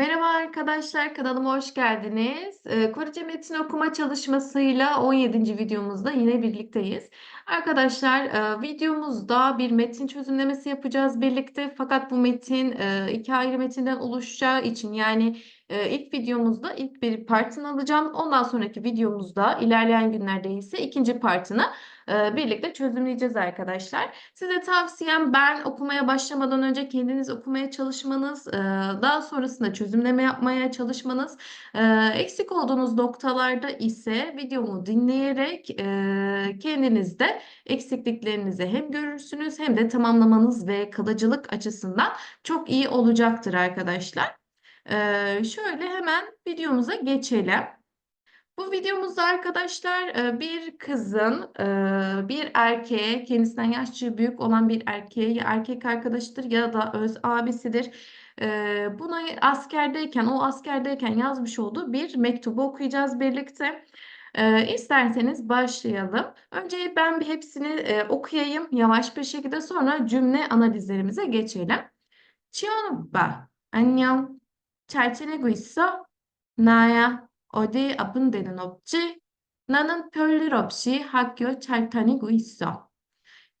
Merhaba arkadaşlar, kanalıma hoş geldiniz. Ee, Korece metin okuma çalışmasıyla 17. videomuzda yine birlikteyiz. Arkadaşlar, e, videomuzda bir metin çözümlemesi yapacağız birlikte. Fakat bu metin e, iki ayrı metinden oluşacağı için yani e, ilk videomuzda ilk bir partını alacağım. Ondan sonraki videomuzda ilerleyen günlerde ise ikinci partını e, birlikte çözümleyeceğiz arkadaşlar. Size tavsiyem ben okumaya başlamadan önce kendiniz okumaya çalışmanız, e, daha sonrasında çözümleme yapmaya çalışmanız. E, eksik olduğunuz noktalarda ise videomu dinleyerek e, kendiniz de eksikliklerinizi hem görürsünüz hem de tamamlamanız ve kalıcılık açısından çok iyi olacaktır arkadaşlar. E, şöyle hemen videomuza geçelim. Bu videomuzda arkadaşlar e, bir kızın e, bir erkeğe kendisinden yaşça büyük olan bir erkeğe ya erkek arkadaşıdır ya da öz abisidir. E, buna askerdeyken o askerdeyken yazmış olduğu bir mektubu okuyacağız birlikte. İsterseniz başlayalım. Önce ben bir hepsini okuyayım yavaş bir şekilde sonra cümle analizlerimize geçelim. 치원 오빠, 안녕. 잘 지내고 있어? 나야. 어디 아픈 데는 없지? 나는 별일 없이 학교 잘 다니고 있어.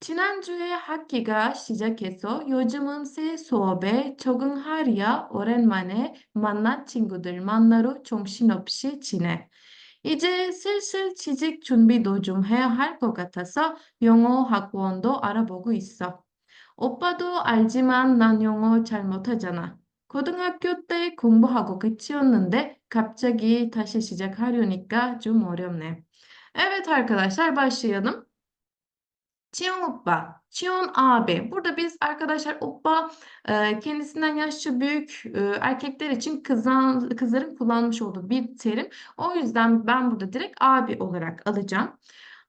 지난주에 학기가 시작해서 요즘은 새 수업에 적응하랴 오랜만에 만난 친구들 만나러 정신없이 지내. 이제 슬슬 취직 준비도 좀 해야 할 것 같아서 영어 학원도 알아보고 있어. 오빠도 알지만 난 영어 잘 못하잖아. 고등학교 때 공부하고 그치웠는데 갑자기 다시 시작하려니까 좀 어렵네. Evet arkadaşlar başlayalım. Çiyon Oppa, Çiyon abi. Burada biz arkadaşlar Oppa e, kendisinden yaşça büyük e, erkekler için kızan, kızların kullanmış olduğu bir terim. O yüzden ben burada direkt abi olarak alacağım.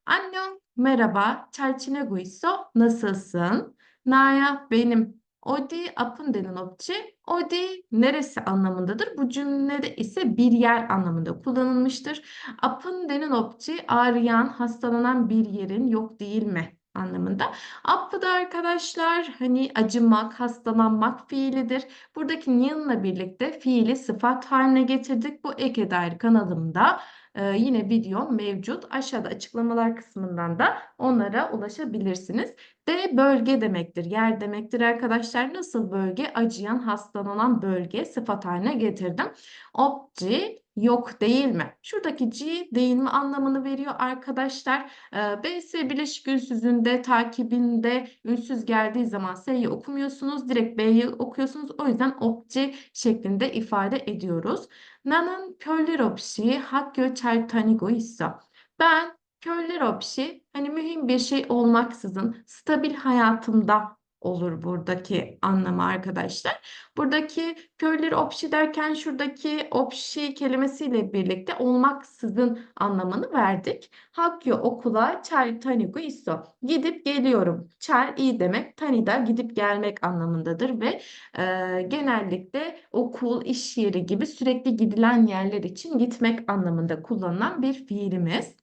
Annyeong, merhaba, 잘 지내고 있어? Nasılsın? Naya, benim. Odi, apın denen opçi. Odi, neresi anlamındadır. Bu cümlede ise bir yer anlamında kullanılmıştır. Apın denen opçi, ağrıyan, hastalanan bir yerin yok değil mi? anlamında. Affı da arkadaşlar hani acımak, hastalanmak fiilidir. Buradaki niyınla birlikte fiili sıfat haline getirdik. Bu Eke dair kanalımda e, yine video mevcut. Aşağıda açıklamalar kısmından da onlara ulaşabilirsiniz. D bölge demektir, yer demektir arkadaşlar. Nasıl bölge? Acıyan, hastalanan bölge sıfat haline getirdim. Opci yok değil mi? Şuradaki G değil mi anlamını veriyor arkadaşlar. Ee, BS bileşik ünsüzünde takibinde ünsüz geldiği zaman S'yi okumuyorsunuz. Direkt B'yi okuyorsunuz. O yüzden opci şeklinde ifade ediyoruz. 나는 별일 없이 학교 잘 다니고 있어. Ben 별일 없이 hani mühim bir şey olmaksızın stabil hayatımda olur buradaki anlamı arkadaşlar. Buradaki körleri opşi derken şuradaki opşi kelimesiyle birlikte olmaksızın anlamını verdik. Hakyo okula çay tanigu isso. Gidip geliyorum. Çay iyi demek. Tani da gidip gelmek anlamındadır ve e, genellikle okul, iş yeri gibi sürekli gidilen yerler için gitmek anlamında kullanılan bir fiilimiz.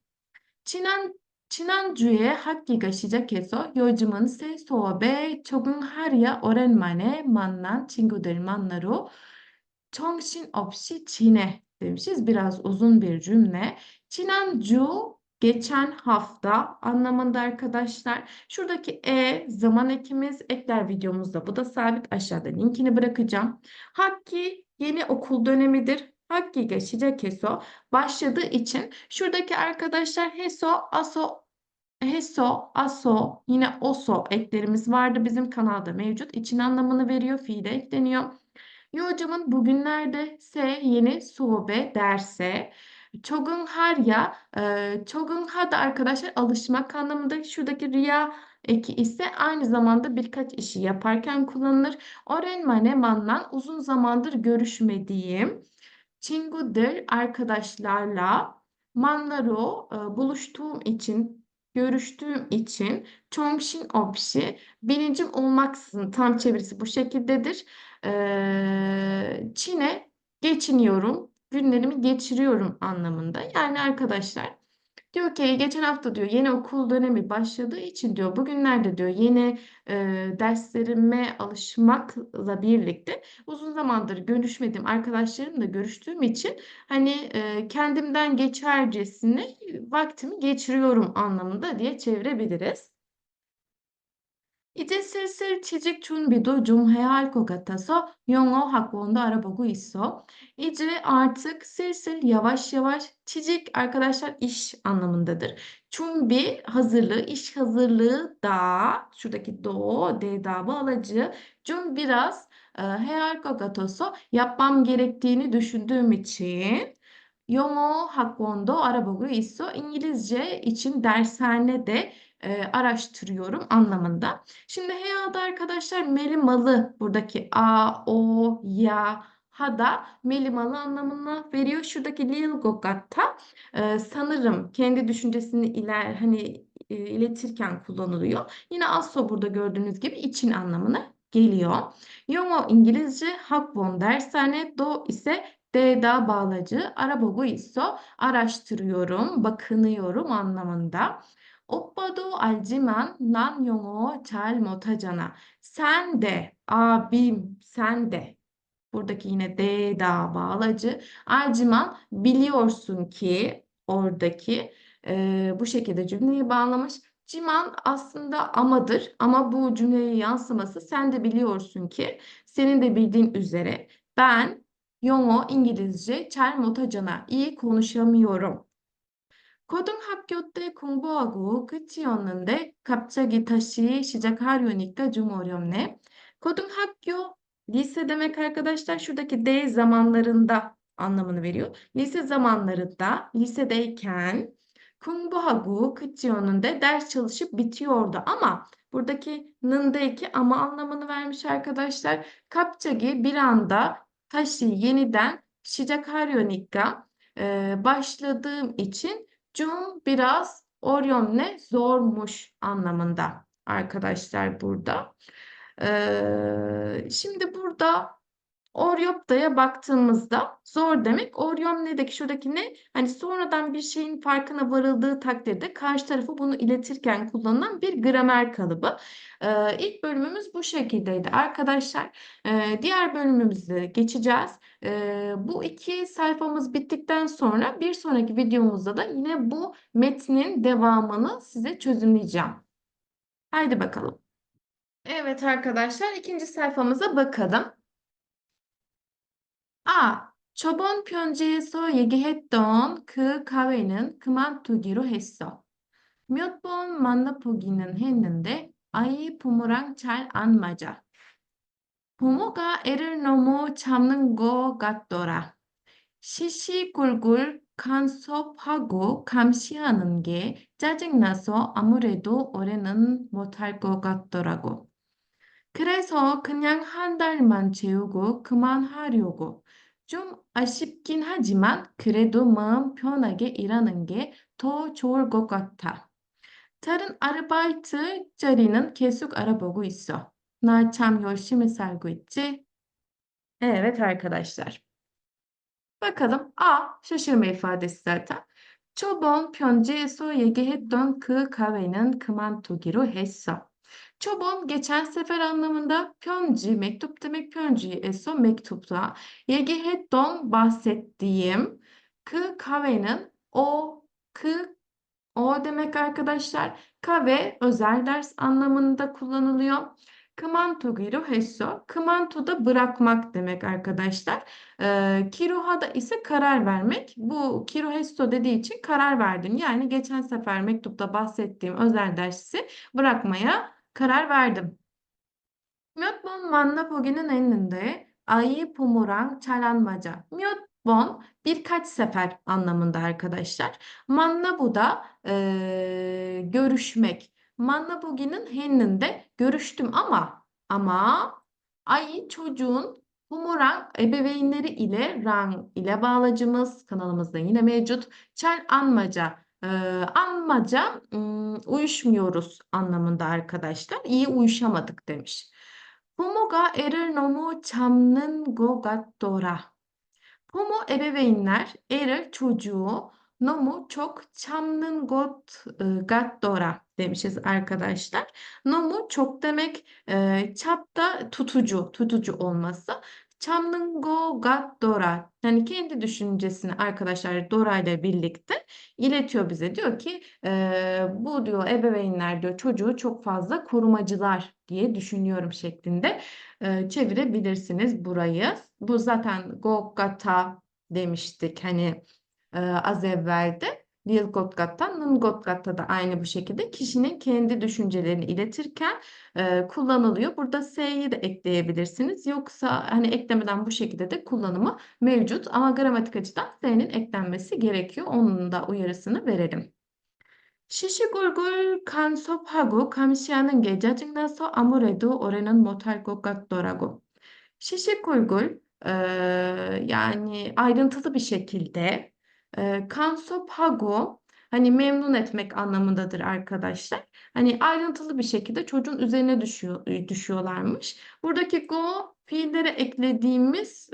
지난 지난주에 학기가 시작해서 요즘은 새 수업에 적응하려 오랜만에 만난 친구들 만나러 정신없이 지내 demişiz. Biraz uzun bir cümle. Çinancu geçen hafta anlamında arkadaşlar. Şuradaki e zaman ekimiz ekler videomuzda. Bu da sabit aşağıda linkini bırakacağım. Hakki yeni okul dönemidir. Hakkiga Shijak Heso başladığı için şuradaki arkadaşlar Heso, Aso, Heso, Aso, yine Oso eklerimiz vardı bizim kanalda mevcut. İçin anlamını veriyor, fiile ekleniyor. Yocamın bugünlerde se yeni sobe derse çogun har ya e, çogun ha da arkadaşlar alışmak anlamında şuradaki riya eki ise aynı zamanda birkaç işi yaparken kullanılır. Oren mane mandan uzun zamandır görüşmediğim 친구들 arkadaşlarla 만나러 e, buluştuğum için, görüştüğüm için 정신 없이 bilincim olmaksızın tam çevirisi bu şekildedir. E, Çin'e geçiniyorum, günlerimi geçiriyorum anlamında. Yani arkadaşlar Diyor ki geçen hafta diyor yeni okul dönemi başladığı için diyor bugünlerde diyor yeni e, derslerime alışmakla birlikte uzun zamandır görüşmediğim arkadaşlarımla görüştüğüm için hani e, kendimden geçercesine vaktimi geçiriyorum anlamında diye çevirebiliriz. 이제 슬슬 취직 준비도 좀 해야 할 것 같아서 영어 학원도 알아보고 있어. 이제 artık 슬슬 yavaş yavaş çizik arkadaşlar iş anlamındadır. 준비 hazırlığı, iş hazırlığı da şuradaki do, d da bağlacı. 좀 biraz e, 해야 할 것 같아서 yapmam gerektiğini düşündüğüm için 영어 학원도 알아보고 있어. İngilizce için dershane de e, araştırıyorum anlamında. Şimdi heya'da arkadaşlar melimalı buradaki a, o, ya, ha da melimalı anlamına veriyor. Şuradaki lilgogatta e, sanırım kendi düşüncesini iler hani e, iletirken kullanılıyor. Yine asso burada gördüğünüz gibi için anlamına geliyor. Yomo İngilizce, hakbon dershane, do ise D'da bağlacı, arabogu 있어, araştırıyorum, bakınıyorum anlamında. 오빠도 알지만 난 영어 잘 못하잖아. Sen de, abim, sen de. Buradaki yine de da bağlacı. Alciman biliyorsun ki oradaki e, bu şekilde cümleyi bağlamış. Ciman aslında amadır ama bu cümleye yansıması sen de biliyorsun ki senin de bildiğin üzere ben 영어 İngilizce 잘 못하잖아. iyi konuşamıyorum. 고등학교 때 공부하고 끝이었는데 갑자기 다시 시작하려니까 좀 어렵네. Kodunhakyo lise demek arkadaşlar şuradaki D zamanlarında anlamını veriyor. Lise zamanlarında lisedeyken 공부하고 끝이었는데 ders çalışıp bitiyordu ama buradaki nındaki ama anlamını vermiş arkadaşlar. Kapçagi bir anda taşı yeniden 시작하려니까 e, başladığım için Cum biraz Orion'le zormuş anlamında arkadaşlar burada. Ee, şimdi burada Oryopta'ya baktığımızda zor demek. Oryon nedik? Şuradaki ne? Hani sonradan bir şeyin farkına varıldığı takdirde karşı tarafı bunu iletirken kullanılan bir gramer kalıbı. Ee, ilk bölümümüz bu şekildeydi arkadaşlar. Ee, diğer bölümümüze geçeceğiz. Ee, bu iki sayfamız bittikten sonra bir sonraki videomuzda da yine bu metnin devamını size çözümleyeceğim. Haydi bakalım. Evet arkadaşlar ikinci sayfamıza bakalım. 아, 저번 편지에서 얘기했던 그 가회는 그만두기로 했어. 몇 번 만나보기는 했는데 아이 부모랑 잘 안 맞아. 부모가 애를 너무 잡는 것 같더라. 시시콜콜 간섭하고 감시하는 게 짜증나서 아무래도 올해는 못할 것 같더라고. 그래서 그냥 한 달만 재우고 그만하려고. 좀 아쉽긴 하지만 그래도 마음 편하게 일하는 게 더 좋을 것 같아. 다른 아르바이트 자리는 계속 알아보고 있어. 나 참 열심히 살고 있지? Evet arkadaşlar. Bakalım A şaşırma ifadesi zaten. 저번 편지에서 얘기했던 그 가회는 그만두기로 했어. Çobon geçen sefer anlamında pönci, mektup demek pönci, eso mektupta. Yegehetton bahsettiğim. Kı kahvenin o, kı o demek arkadaşlar. Kahve özel ders anlamında kullanılıyor. Kımantogiru hesso. Kımanto da bırakmak demek arkadaşlar. Ee, kiruha da ise karar vermek. Bu kiru hesso dediği için karar verdim. Yani geçen sefer mektupta bahsettiğim özel dersi bırakmaya karar verdim. 몇 번 만나보기는 했는데 아이 부모랑 잘 안 맞아. 몇 번 birkaç sefer anlamında arkadaşlar. Mannabu da e, görüşmek. Mannabugi'nin henninde görüştüm ama ama ay çocuğun bumerang ebeveynleri ile rang ile bağlacımız kanalımızda yine mevcut. Çel anmaca e, anmaca uyuşmuyoruz anlamında arkadaşlar. İyi uyuşamadık demiş. 부모가 애를 너무 잡는 것 같더라. Homo ebeveynler, eril çocuğu Nomu çok 참는 것 ı, 같더라 demişiz arkadaşlar. Nomu çok demek, e, çap da tutucu, tutucu olması. 참는 것 같더라. Yani kendi düşüncesini arkadaşlar Dora ile birlikte iletiyor bize. Diyor ki e, bu diyor ebeveynler diyor çocuğu çok fazla korumacılar diye düşünüyorum şeklinde e, çevirebilirsiniz burayı. Bu zaten go gata demiştik hani e, az evvelde. Dilgotgat'tan Nungotgat'ta da aynı bu şekilde kişinin kendi düşüncelerini iletirken e, kullanılıyor. Burada S'yi de ekleyebilirsiniz. Yoksa hani eklemeden bu şekilde de kullanımı mevcut. Ama gramatik açıdan S'nin eklenmesi gerekiyor. Onun da uyarısını verelim. 시식 얼굴 간섭하고 감시하는 게 짜증나서 아무래도 올해는 못할 것 같더라고. Şişik 얼굴 e, yani ayrıntılı bir şekilde e, kansobhago hani memnun etmek anlamındadır arkadaşlar. Hani ayrıntılı bir şekilde çocuğun üzerine düşüyor, düşüyorlarmış. Buradaki go fiillere eklediğimiz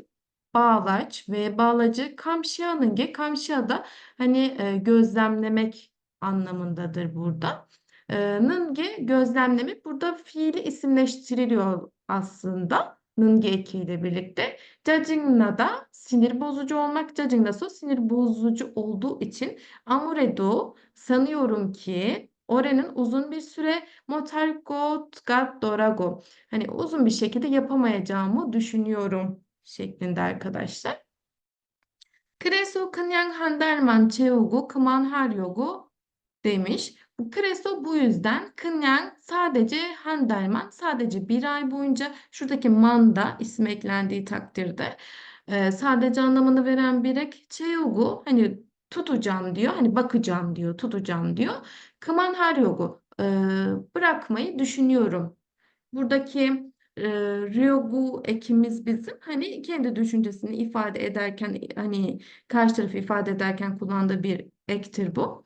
bağlaç ve bağlacı kamşiyanın ge kamşiya da hani e, gözlemlemek anlamındadır burada. E, nınge gözlemlemek burada fiili isimleştiriliyor aslında nıngi ekiyle birlikte. Cacingna da sinir bozucu olmak. Cacingna so sinir bozucu olduğu için amuredo sanıyorum ki orenin uzun bir süre motel got gat dorago. Hani uzun bir şekilde yapamayacağımı düşünüyorum şeklinde arkadaşlar. Kreso kanyang handerman çeogu kıman haryogu demiş. Bu kreso bu yüzden kınyan sadece handelman sadece bir ay boyunca şuradaki manda ismi eklendiği takdirde e, sadece anlamını veren birek çeyugu hani tutacağım diyor hani bakacağım diyor tutacağım diyor. Kıman har yogu e, bırakmayı düşünüyorum. Buradaki e, ryogu ekimiz bizim hani kendi düşüncesini ifade ederken hani karşı tarafı ifade ederken kullandığı bir ektir bu.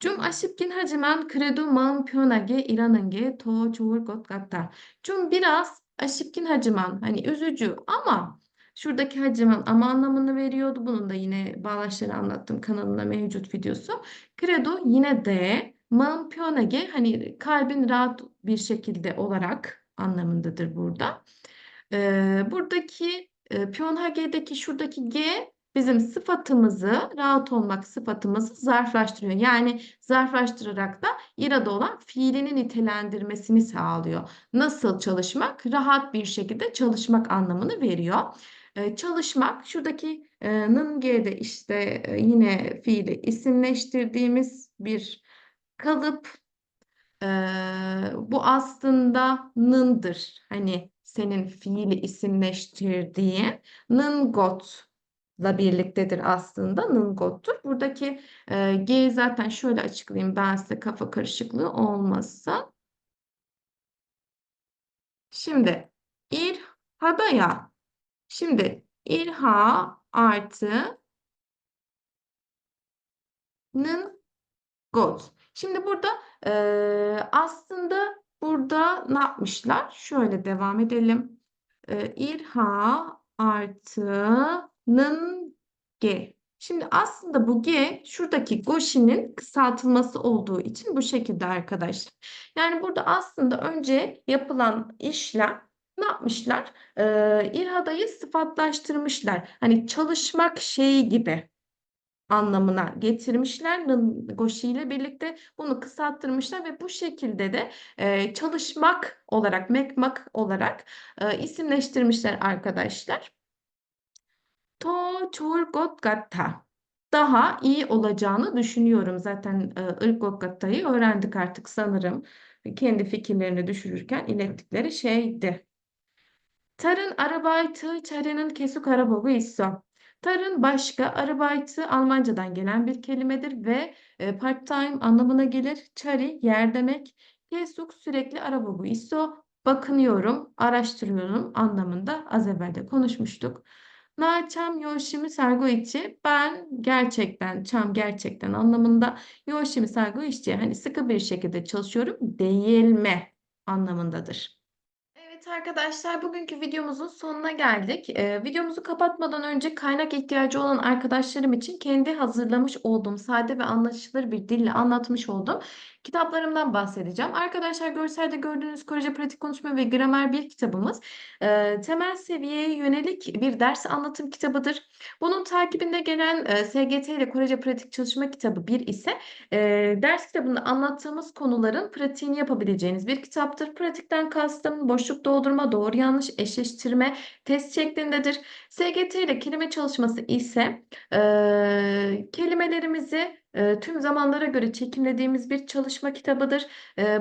좀 아쉽긴 하지만 그래도 마음 편하게 일하는 게 더 좋을 것 같아. 좀 biraz aşipkin haciman hani üzücü ama şuradaki haciman ama anlamını veriyordu. Bunun da yine bağlaçları anlattım kanalımda mevcut videosu. Credo yine de maım 편하게 hani kalbin rahat bir şekilde olarak anlamındadır burada. Ee, buradaki e, 편하게'deki şuradaki G bizim sıfatımızı, rahat olmak sıfatımızı zarflaştırıyor. Yani zarflaştırarak da irada olan fiilini nitelendirmesini sağlıyor. Nasıl çalışmak? Rahat bir şekilde çalışmak anlamını veriyor. Ee, çalışmak, şuradaki e, nınge'de işte e, yine fiili isimleştirdiğimiz bir kalıp. Ee, bu aslında nındır. Hani senin fiili isimleştirdiğin nın got la birliktedir aslında nıngottur. Buradaki e, G zaten şöyle açıklayayım ben size kafa karışıklığı olmasın. Şimdi irhada ya. Şimdi irha artı nın got. Şimdi burada e, aslında burada ne yapmışlar? Şöyle devam edelim. E, irha artı nın G. Şimdi aslında bu G şuradaki goşinin kısaltılması olduğu için bu şekilde arkadaşlar. Yani burada aslında önce yapılan işlem ne yapmışlar? Ee, irhadayı sıfatlaştırmışlar. Hani çalışmak şeyi gibi anlamına getirmişler. Goşi ile birlikte bunu kısalttırmışlar ve bu şekilde de e, çalışmak olarak, mekmak olarak e, isimleştirmişler arkadaşlar. 더 좋을 것 같아. Daha iyi olacağını düşünüyorum. Zaten e, ırk 것 같아'yı öğrendik artık sanırım. Kendi fikirlerini düşürürken ilettikleri şeydi. Tarın arabaytı çarenin kesuk arabogu 있어. Tarın başka, arabaytı Almancadan gelen bir kelimedir ve e, part time anlamına gelir. Çari yer demek. Kesuk sürekli arabogu isso bakınıyorum, araştırıyorum anlamında az evvel de konuşmuştuk. Naçam Yoshimi Sergoichi ben gerçekten çam gerçekten anlamında Yoshimi Sergoichi hani sıkı bir şekilde çalışıyorum değil anlamındadır. Evet arkadaşlar bugünkü videomuzun sonuna geldik. Ee, videomuzu kapatmadan önce kaynak ihtiyacı olan arkadaşlarım için kendi hazırlamış olduğum sade ve anlaşılır bir dille anlatmış oldum kitaplarımdan bahsedeceğim. Arkadaşlar görselde gördüğünüz Korece Pratik Konuşma ve Gramer 1 kitabımız eee, temel seviyeye yönelik bir ders anlatım kitabıdır. Bunun takibinde gelen eee, SGT ile Korece Pratik Çalışma kitabı 1 ise eee, ders kitabında anlattığımız konuların pratiğini yapabileceğiniz bir kitaptır. Pratikten kastım boşluk doldurma, doğru yanlış eşleştirme, test şeklindedir. SGT ile kelime çalışması ise eee, kelimelerimizi tüm zamanlara göre çekimlediğimiz bir çalışma kitabıdır.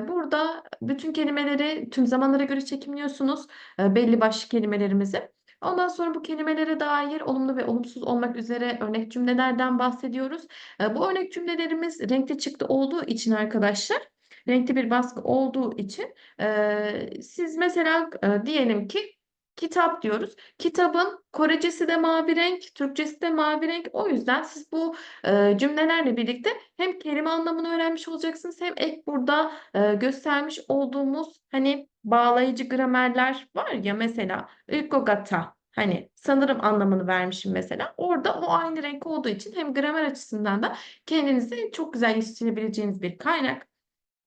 Burada bütün kelimeleri tüm zamanlara göre çekimliyorsunuz. belli başlı kelimelerimizi. Ondan sonra bu kelimelere dair olumlu ve olumsuz olmak üzere örnek cümlelerden bahsediyoruz. Bu örnek cümlelerimiz renkli çıktı olduğu için arkadaşlar, renkli bir baskı olduğu için siz mesela diyelim ki kitap diyoruz. Kitabın Korecesi de mavi renk, Türkçesi de mavi renk. O yüzden siz bu eee, cümlelerle birlikte hem kelime anlamını öğrenmiş olacaksınız hem ek burada eee, göstermiş olduğumuz hani bağlayıcı gramerler var ya mesela ılgogata hani sanırım anlamını vermişim mesela. Orada o aynı renk olduğu için hem gramer açısından da kendinizi çok güzel yetiştirebileceğiniz bir kaynak.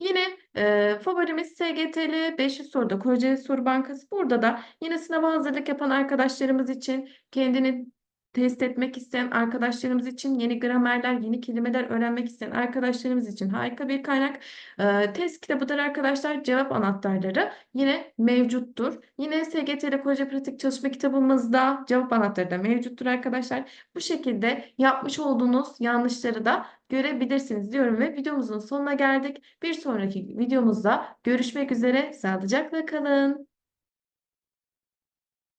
Yine eee, favorimiz SGT'li 500 soruda Kocaeli Soru Bankası. Burada da yine sınava hazırlık yapan arkadaşlarımız için kendini test etmek isteyen arkadaşlarımız için yeni gramerler, yeni kelimeler öğrenmek isteyen arkadaşlarımız için harika bir kaynak. Eee, test kitabıdır arkadaşlar. Cevap anahtarları yine mevcuttur. Yine SGT'li Proje Pratik Çalışma kitabımızda cevap anahtarı da mevcuttur arkadaşlar. Bu şekilde yapmış olduğunuz yanlışları da görebilirsiniz diyorum ve videomuzun sonuna geldik. Bir sonraki videomuzda görüşmek üzere. Sağlıcakla kalın.